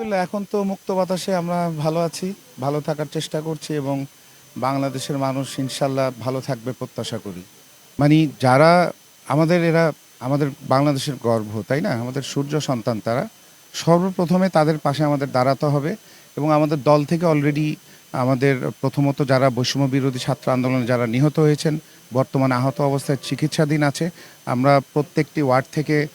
এখন তো মুক্ত বাতাসে আমরা ভালো আছি, ভালো থাকার চেষ্টা করছি এবং বাংলাদেশের মানুষ ইনশাল্লাহ ভালো থাকবে প্রত্যাশা করি। মানে যারা আমাদের, এরা আমাদের বাংলাদেশের গর্ব, তাই না? আমাদের সূর্য সন্তান তারা। সর্বপ্রথমে তাদের পাশে আমাদের দাঁড়াতে হবে এবং আমাদের দল থেকে অলরেডি আমাদের প্রথমত যারা বৈষম্য বিরোধী ছাত্র আন্দোলনে যারা নিহত হয়েছেন, বর্তমানে আহত অবস্থায় চিকিৎসাধীন আছে। আমরা প্রত্যেকটি ওয়ার্ড থেকে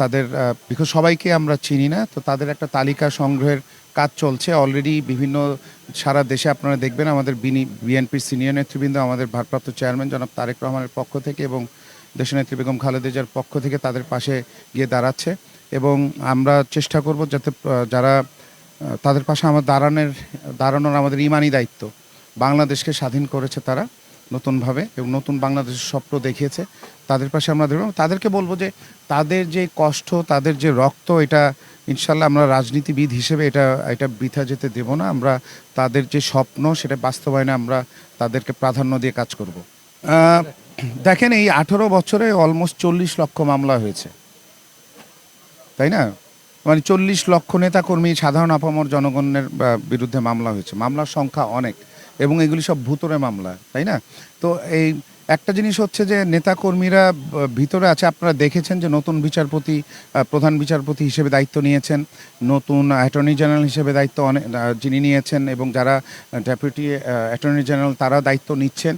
তাদের বিকজ সবাইকে আমরা চিনি না, তো তাদের একটা তালিকা সংগ্রহের কাজ চলছে। অলরেডি বিভিন্ন সারা দেশে আপনারা দেখবেন আমাদের বিনি বিএনপির সিনিয়র নেতৃবৃন্দ, আমাদের ভারপ্রাপ্ত চেয়ারম্যান জনাব তারেক রহমানের পক্ষ থেকে এবং দেশনেত্রী বেগম খালেদা জিয়ার পক্ষ থেকে তাদের পাশে গিয়ে দাঁড়াচ্ছে। এবং আমরা চেষ্টা করব যাতে যারা তাদের পাশে আমার দাঁড়ানোর দাঁড়ানোর আমাদের ইমানি দায়িত্ব, বাংলাদেশকে স্বাধীন করেছে তারা। নতুনভাবে এবং নতুন বাংলাদেশের স্বপ্ন দেখিয়েছে তাদের পাশে আমরা দেবো তাদেরকে বলব যে তাদের যে কষ্ট, তাদের যে রক্ত, এটা ইনশাল্লাহ আমরা রাজনীতিবিদ হিসেবে এটা এটা বৃথা যেতে দেব না। আমরা তাদের যে স্বপ্ন, সেটা বাস্তবায়নে আমরা তাদেরকে প্রাধান্য দিয়ে কাজ করব। দেখেন এই আঠেরো বছরে অলমোস্ট চল্লিশ লক্ষ মামলা হয়েছে। তাই না? মানে চল্লিশ লক্ষ নেতাকর্মী সাধারণ আপামর জনগণের বিরুদ্ধে মামলা হয়েছে। মামলার সংখ্যা অনেক। এবং এগুলি সব ভূতরে মামলা, তাই না? তো এই একটা জিনিস হচ্ছে যে নেতাকর্মীরা ভিতরে আছে, আপনারা দেখেছেন যে নতুন বিচারপতি প্রধান বিচারপতি হিসেবে দায়িত্ব নিয়েছেন, নতুন অ্যাটর্নি জেনারেল হিসেবে দায়িত্ব অনেক যিনি নিয়েছেন এবং যারা ডেপুটি অ্যাটর্নি জেনারেল তারা দায়িত্ব নিচ্ছেন।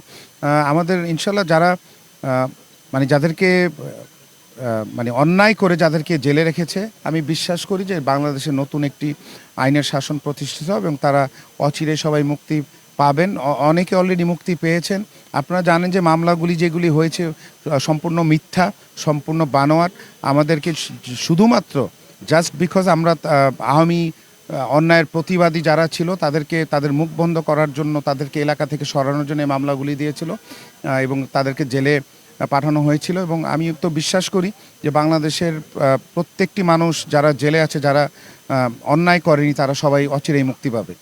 আমাদের ইনশাল্লাহ যারা মানে যাদেরকে মানে অন্যায় করে যাদেরকে জেলে রেখেছে, আমি বিশ্বাস করি যে বাংলাদেশে নতুন একটি আইনের শাসন প্রতিষ্ঠিত হবে এবং তারা অচিরে সবাই মুক্তি পাবেন। অনেকে অলরেডি মুক্তি পেয়েছেন। আপনারা জানেন যে মামলাগুলি যেগুলি হয়েছে সম্পূর্ণ মিথ্যা, সম্পূর্ণ বানোয়াট। আমাদেরকে শুধুমাত্র জাস্ট বিকজ আমরা আওয়ামী অন্যায়ের প্রতিবাদী যারা ছিল, তাদেরকে, তাদের মুখ বন্ধ করার জন্য তাদেরকে এলাকা থেকে সরানোর জন্য মামলাগুলি দিয়েছিল এবং তাদেরকে জেলে পাঠানো হয়েছিল। এবং আমি তো বিশ্বাস করি যে বাংলাদেশের প্রত্যেকটি মানুষ যারা জেলে আছে, যারা অন্যায় করেনি, তারা সবাই অচিরেই মুক্তি পাবে।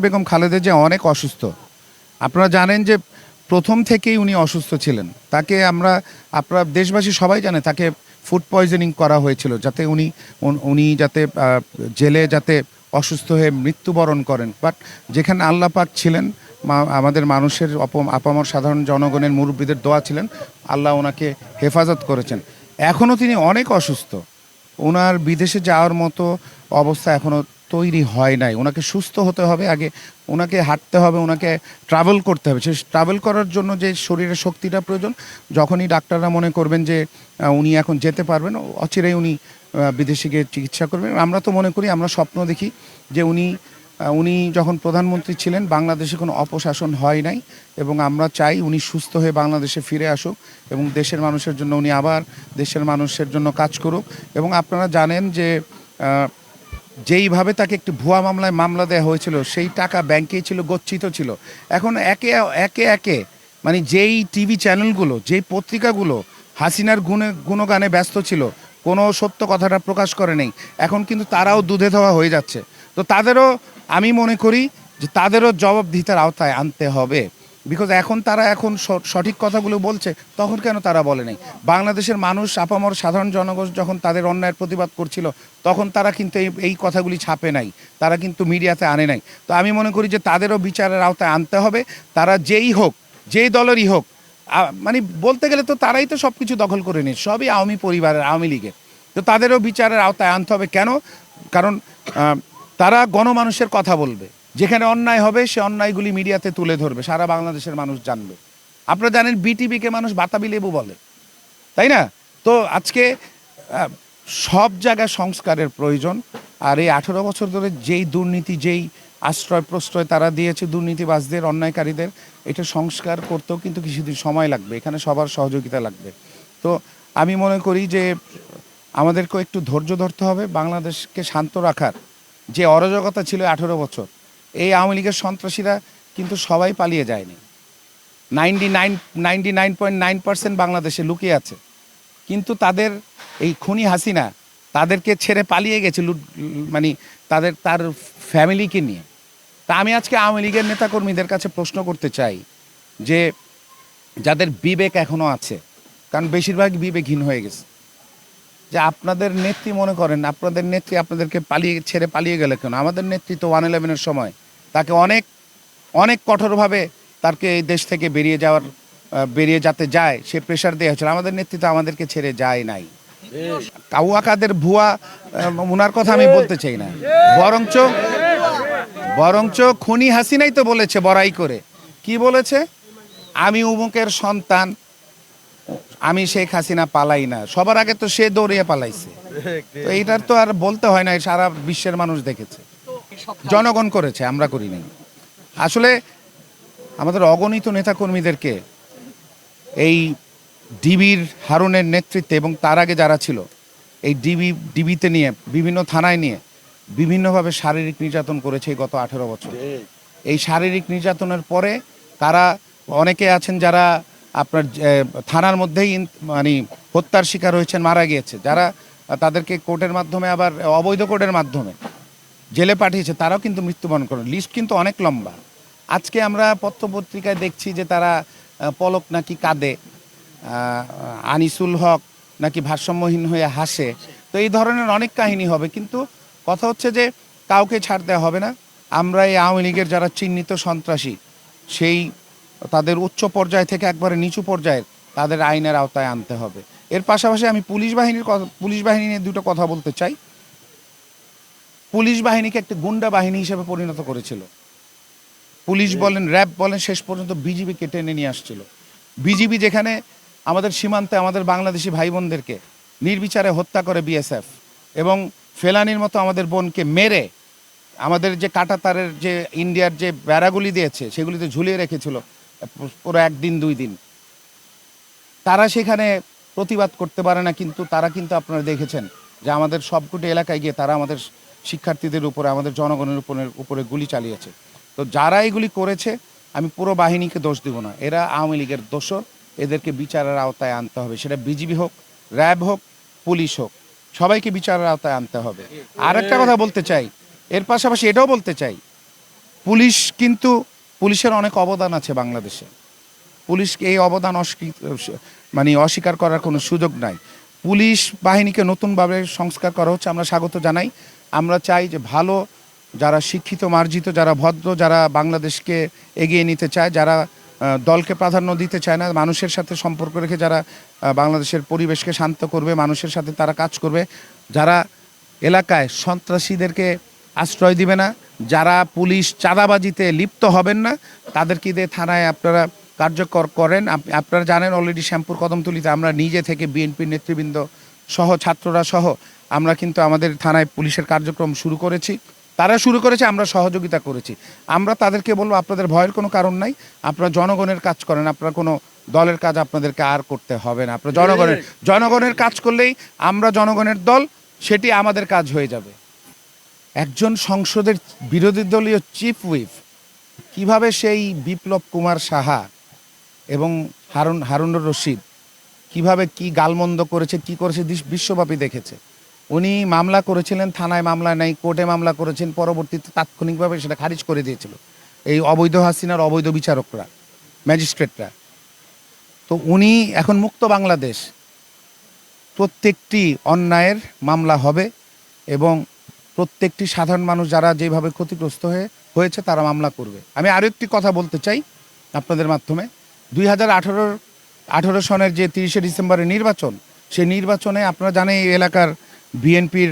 বেগম খালেদা যে অনেক অসুস্থ। আপনারা জানেন যে প্রথম থেকেই উনি অসুস্থ ছিলেন। তাকে আমরা, আপনারা দেশবাসী সবাই জানে, তাকে ফুড পয়জনিং করা হয়েছিল যাতে উনি উনি যাতে জেলে যাতে অসুস্থ হয়ে মৃত্যুবরণ করেন। বাট যেখানে আল্লাহ পাক ছিলেন আমাদের মানুষের আপামর সাধারণ জনগণের মুরব্বীদের দোয়া ছিলেন, আল্লাহ ওনাকে হেফাজত করেছেন। এখনও তিনি অনেক অসুস্থ। ওনার বিদেশে যাওয়ার মতো অবস্থা এখনও তৈরি হয় নাই। ওনাকে সুস্থ হতে হবে আগে, ওনাকে হাঁটতে হবে, ওনাকে ট্রাভেল করতে হবে। সে ট্রাভেল করার জন্য যে শরীরের শক্তিটা প্রয়োজন, যখনই ডাক্তাররা মনে করবেন যে উনি এখন যেতে পারবেন, অচিরেই উনি বিদেশে গিয়ে চিকিৎসা করবেন। আমরা তো মনে করি, আমরা স্বপ্ন দেখি যে উনি উনি যখন প্রধানমন্ত্রী ছিলেন, বাংলাদেশে কোনো অপশাসন হয় নাই এবং আমরা চাই উনি সুস্থ হয়ে বাংলাদেশে ফিরে আসুক এবং দেশের মানুষের জন্য উনি আবার দেশের মানুষের জন্য কাজ করুক। এবং আপনারা জানেন যে যেইভাবে তাকে একটি ভুয়া মামলায় মামলা দেওয়া হয়েছিল, সেই টাকা ব্যাংকেই ছিল, গচ্ছিত ছিল। এখন একে একে একে মানে যেই টিভি চ্যানেলগুলো, যেই পত্রিকাগুলো হাসিনার গুণে, গুণগানে ব্যস্ত ছিল, কোনো সত্য কথাটা প্রকাশ করে নেই। এখন কিন্তু তারাও দুধে ধোয়া হয়ে যাচ্ছে। তো তাদেরও, আমি মনে করি যে তাদেরও জবাবদিহিতার আওতায় আনতে হবে। বিকজ এখন তারা এখন সঠিক কথাগুলো বলছে, তখন কেন তারা বলে নাই? বাংলাদেশের মানুষ আপামর সাধারণ জনগণ যখন তাদের অন্যায়ের প্রতিবাদ করছিল, তখন তারা কিন্তু এই কথাগুলি ছাপে নাই, তারা কিন্তু মিডিয়াতে আনে নাই। তো আমি মনে করি যে তাদেরও বিচারের আওতায় আনতে হবে, তারা যেই হোক, যেই দলেরই হোক মানে বলতে গেলে তো তারাই তো সব কিছু দখল করে নিয়ে সবই আওয়ামী পরিবারের, আওয়ামী লীগের। তো তাদেরও বিচারের আওতায় আনতে হবে, কেন? কারণ তারা গণমানুষের কথা বলবে। যেখানে অন্যায় হবে, সে অন্যায়গুলি মিডিয়াতে তুলে ধরবে। সারা বাংলাদেশের মানুষ জানবে। আপনারা জানেন বিটিভিকে মানুষ বাতাবি লেবু বলে। তাই না? তো আজকে সব জায়গায় সংস্কারের প্রয়োজন। আর এই আঠেরো বছর ধরে যেই দুর্নীতি, যেই আশ্রয় প্রশ্রয় তারা দিয়েছে দুর্নীতিবাজদের, অন্যায়কারীদের, এটা সংস্কার করতেও কিন্তু কিছুদিন সময় লাগবে। এখানে সবার সহযোগিতা লাগবে। তো আমি মনে করি যে আমাদেরকেও একটু ধৈর্য ধরতে হবে। বাংলাদেশকে শান্ত রাখার যে অরাজকতা ছিল আঠেরো বছর এই আওয়ামী লীগের সন্ত্রাসীরা কিন্তু সবাই পালিয়ে যায়নি। Ninety nine ninety nine point nine percent বাংলাদেশে লুকিয়ে আছে। কিন্তু তাদের এই খুনি হাসিনা, তাদেরকে ছেড়ে পালিয়ে গেছে লুট মানে তাদের, তার ফ্যামিলিকে নিয়ে। তা আমি আজকে আওয়ামী লীগের নেতাকর্মীদের কাছে প্রশ্ন করতে চাই যে, যাদের বিবেক এখনও আছে, কারণ বেশিরভাগ বিবেকহীন হয়ে গেছে, যে আপনাদের নেত্রী মনে করেন, আপনাদের নেত্রী আপনাদেরকে পালিয়ে, ছেড়ে পালিয়ে গেলে কেন? আমাদের নেত্রী তো ওয়ান ইলেভেনের সময় তাকে অনেক অনেক কঠোরভাবে তাকে এই দেশ থেকে বেরিয়ে যাওয়ার বেরিয়ে যাতে যায়, সে প্রেশার দেওয়া হচ্ছিল আমাদের নেতৃত্ব আমাদেরকে ছেড়ে যায় নাই। কাউয়া কাদের ভুয়া উনার কথা আমি বলতে চাই না। বরঞ্চ বরঞ্চ খুনি হাসিনাই তো বলেছে বড়াই করে। কি বলেছে? আমি উমুকের সন্তান, আমি শেখ হাসিনা পালাই না। সবার আগে তো সে দৌড়িয়ে পালাইছে। তো এইটার তো আর বলতে হয় না সারা বিশ্বের মানুষ দেখেছে। জনগণ করেছে, আমরা করি নাই আসলে আমাদের অগণিত নেতাকর্মীদেরকে এই ডিবির হারুনের নেতৃত্বে এবং তার আগে যারা ছিল, এই ডিবি, ডিবিতে নিয়ে, বিভিন্ন থানায় নিয়ে বিভিন্নভাবে শারীরিক নির্যাতন করেছে গত আঠেরো বছর। এই শারীরিক নির্যাতনের পরে তারা অনেকে আছেন যারা আপনার থানার মধ্যেই মানে হত্যার শিকার হয়েছেন, মারা গিয়েছে, যারা তাদেরকে কোর্টের মাধ্যমে আবার অবৈধ কোর্টের মাধ্যমে জেলে পাঠিয়েছে, তারাও কিন্তু মৃত্যুবরণ করেন লিস্ট কিন্তু অনেক লম্বা। আজকে আমরা পত্রপত্রিকায় দেখছি যে তারা পলক নাকি কাঁদে আনিসুল হক নাকি ভারসাম্যহীন হয়ে হাসে। তো এই ধরনের অনেক কাহিনী হবে, কিন্তু কথা হচ্ছে যে কাউকে ছাড় দেওয়া হবে না। আমরা এই আওয়ামী লীগের যারা চিহ্নিত সন্ত্রাসী, সেই তাদের উচ্চ পর্যায় থেকে একবারে নিচু পর্যায়ের তাদের আইনের আওতায় আনতে হবে। এর পাশাপাশি আমি পুলিশ বাহিনীর কথা পুলিশ বাহিনী নিয়ে দুটো কথা বলতে চাই। পুলিশ বাহিনীকে একটি গুন্ডা বাহিনী হিসেবে পরিণত করেছিল। পুলিশ বলেন, র্যাব বলেন, শেষ পর্যন্ত বিজিবিকে টেনে নিয়ে আসছিল। বিজিবি যেখানে আমাদের সীমান্তে আমাদের বাংলাদেশি ভাই বোনদেরকে নির্বিচারে হত্যা করে বিএসএফ এবং ফেলানির মতো আমাদের বোনকে মেরে আমাদের যে কাটাতারের যে ইন্ডিয়ার যে বেড়াগুলি দিয়েছে, সেগুলিতে ঝুলিয়ে রেখেছিল পুরো একদিন, দুই দিন। তারা সেখানে প্রতিবাদ করতে পারে না, কিন্তু তারা কিন্তু আপনারা দেখেছেন যে আমাদের সবকটি এলাকায় গিয়ে তারা আমাদের শিক্ষার্থীদের উপরে, আমাদের জনগণের উপরে উপরে গুলি চালিয়েছে। তো যারা এগুলি করেছে, আমি পুরো বাহিনীকে দোষ দিব না। এরা আওয়ামী লীগের দোষর, এদেরকে বিচারের আওতায় আনতে হবে। সেটা বিজিবি হোক, র্যাব হোক, পুলিশ হোক, সবাইকে বিচারের আওতায় আনতে হবে। আর একটা কথা বলতে চাই, এর পাশাপাশি এটাও বলতে চাই, পুলিশ কিন্তু, পুলিশের অনেক অবদান আছে বাংলাদেশে। পুলিশকে এই অবদান মানে অস্বীকার করার কোনো সুযোগ নাই। পুলিশ বাহিনীকে নতুনভাবে সংস্কার করা হচ্ছে, আমরা স্বাগত জানাই। আমরা চাই যে ভালো যারা শিক্ষিত, মার্জিত, যারা ভদ্র, যারা বাংলাদেশকে এগিয়ে নিতে চায়, যারা দলকে প্রাধান্য দিতে চায় না, মানুষের সাথে সম্পর্ক রেখে যারা বাংলাদেশের পরিবেশকে শান্ত করবে, মানুষের সাথে তারা কাজ করবে, যারা এলাকায় সন্ত্রাসীদেরকে আশ্রয় দিবে না, যারা পুলিশ চাঁদাবাজিতে লিপ্ত হবেন না, তাদেরকে দিয়ে থানায় আপনারা কার্যকর করেন। আপনারা জানেন অলরেডি শ্যাম্পুর কদমতলিতে আমরা নিজে থেকে বিএনপির নেতৃবৃন্দ সহ, ছাত্ররা সহ আমরা কিন্তু আমাদের থানায় পুলিশের কার্যক্রম শুরু করেছি। তারা শুরু করেছে, আমরা সহযোগিতা করেছি। আমরা তাদেরকে বলব, আপনাদের ভয়ের কোনো কারণ নাই। আপনারা জনগণের কাজ করেন, আপনারা কোনো দলের কাজ আপনাদেরকে আর করতে হবে না। আপনারা জনগণের জনগণের কাজ করলেই আমরা জনগণের দল, সেটি আমাদের কাজ হয়ে যাবে। একজন সংসদের বিরোধী দলীয় চিফ হুইপ কীভাবে সেই বিপ্লব কুমার সাহা এবং হারুন, হারুনুর রশিদ কীভাবে কি গালমন্দ করেছে, কি করেছে বিশ্বব্যাপী দেখেছে। উনি মামলা করেছিলেন, থানায় মামলা নেই, কোর্টে মামলা করেছেন, পরবর্তীতে তাৎক্ষণিকভাবে সেটা খারিজ করে দিয়েছিল। এই অবৈধ হাসিনার অবৈধ বিচারকরা, ম্যাজিস্ট্রেটরা। তো উনি এখন মুক্ত বাংলাদেশ। প্রত্যেকটি অন্যায়ের মামলা হবে এবং প্রত্যেকটি সাধারণ মানুষ যারা যেভাবে ক্ষতিগ্রস্ত হয়ে, হয়েছে তারা মামলা করবে। আমি আরও একটি কথা বলতে চাই আপনাদের মাধ্যমে। দুই হাজার আঠারোর, আঠারো সনের যে তিরিশে ডিসেম্বরের নির্বাচন, সেই নির্বাচনে আপনারা জানেন এই এলাকার বিএনপির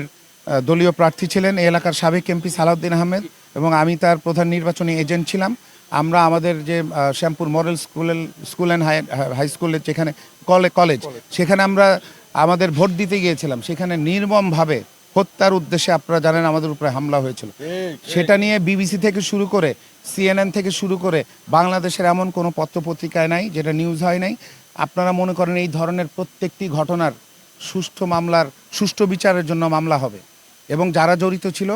দলীয় প্রার্থী ছিলেন এই এলাকার সাবেক এমপি সালাউদ্দিন আহমেদ এবং আমি তার প্রধান নির্বাচনী এজেন্ট ছিলাম। আমরা আমাদের যে শ্যামপুর মডেল স্কুলের স্কুল অ্যান্ড হাই হাই স্কুলের যেখানে কলে কলেজ সেখানে আমরা আমাদের ভোট দিতে গিয়েছিলাম। সেখানে নির্মমভাবে হত্যার উদ্দেশ্যে আপনারা জানেন আমাদের উপরে হামলা হয়েছিল। সেটা নিয়ে বিবিসি থেকে শুরু করে সিএনএন থেকে শুরু করে বাংলাদেশের এমন কোনো পত্রপত্রিকায় নাই যেটা নিউজ হয় নাই। আপনারা মনে করেন এই ধরনের প্রত্যেকটি ঘটনার সুষ্ঠু মামলার, সুষ্ঠু বিচারের জন্য মামলা হবে। এবং যারা জড়িত ছিল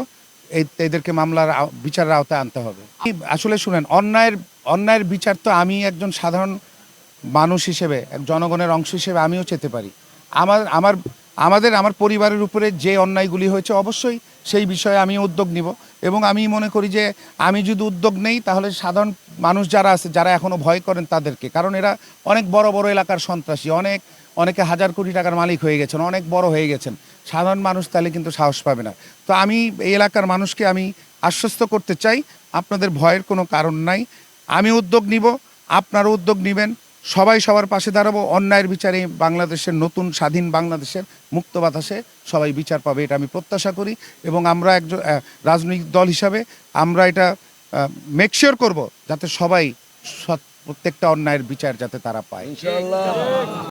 এদেরকে মামলার বিচারের আওতায় আনতে হবে। আসলে শুনেন, অন্যায়ের অন্যায়ের বিচার তো আমি একজন সাধারণ মানুষ হিসেবে, এক জনগণের অংশ হিসেবে আমিও চেতে পারি। আমার আমার, আমাদের, আমার পরিবারের উপরে যে অন্যায়গুলি হয়েছে, অবশ্যই সেই বিষয়ে আমি উদ্যোগ নিব। এবং আমি মনে করি যে, আমি যদি উদ্যোগ নেই, তাহলে সাধারণ মানুষ যারা আছে, যারা এখনও ভয় করেন তাদেরকে। কারণ এরা অনেক বড় বড় এলাকার সন্ত্রাসী, অনেক অনেকে হাজার কোটি টাকার মালিক হয়ে গেছেন, অনেক বড় হয়ে গেছেন। সাধারণ মানুষ তাহলে কিন্তু সাহস পাবে না। তো আমি এই এলাকার মানুষকে আমি আশ্বস্ত করতে চাই, আপনাদের ভয়ের কোনো কারণ নাই। আমি উদ্যোগ নিব, আপনারা উদ্যোগ নেবেন, সবাই সবার পাশে দাঁড়াবো, অন্যায়ের বিচারে বাংলাদেশের নতুন স্বাধীন বাংলাদেশের মুক্ত বাতাসে সবাই বিচার পাবে, এটা আমি প্রত্যাশা করি। এবং আমরা একজন রাজনৈতিক দল হিসাবে আমরা এটা মেকশিওর করব, যাতে সবাই প্রত্যেকটা অন্যায়ের বিচার যাতে তারা পায়।